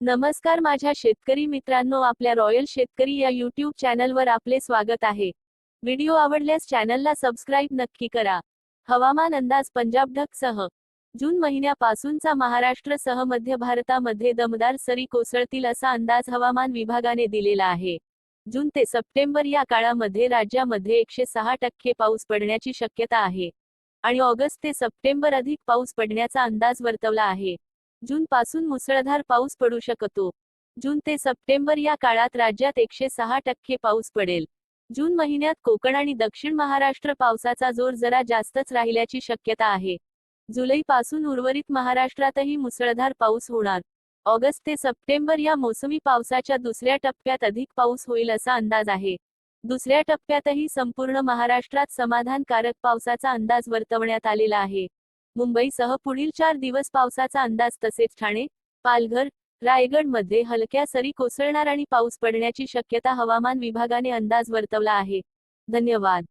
नमस्कार माझ्या शेतकरी मित्रांनो आपल्या रॉयल शेतकरी या युट्यूब चॅनलवर आपले स्वागत आहे. व्हिडिओ आवडल्यास चॅनलला सबस्क्राईब नक्की करा. हवामान अंदाज पंजाब ढगसह जून महिन्यापासूनचा महाराष्ट्रसह मध्य भारतामध्ये दमदार सरी कोसळतील असा अंदाज हवामान विभागाने दिलेला आहे. जून ते सप्टेंबर या काळामध्ये राज्यामध्ये एकशे सहा टक्के पाऊस पडण्याची शक्यता आहे. आणि ऑगस्ट ते सप्टेंबर अधिक पाऊस पडण्याचा अंदाज वर्तवला आहे. जून पासून मुसळधार पाऊस पडू शकतो. जून ते सप्टेंबर या काळात राज्यात एकशे सहा टक्के पाऊस पडेल. जून महिन्यात कोकण आणि दक्षिण महाराष्ट्र पावसाचा जोर जरा जास्तच राहिल्याची शक्यता आहे. जुलैपासून उर्वरित महाराष्ट्रातही मुसळधार पाऊस होणार. ऑगस्ट ते सप्टेंबर या मोसमी पावसाच्या दुसऱ्या टप्प्यात अधिक पाऊस होईल असा अंदाज आहे. दुसऱ्या टप्प्यातही संपूर्ण महाराष्ट्रात समाधानकारक पावसाचा अंदाज वर्तवण्यात आलेला आहे. मुंबईसह पुढील चार दिवस पावसाचा अंदाज तसेच ठाणे पालघर रायगडमध्ये हलक्या सरी कोसळणार आणि पाऊस पडण्याची शक्यता हवामान विभागाने अंदाज वर्तवला आहे. धन्यवाद.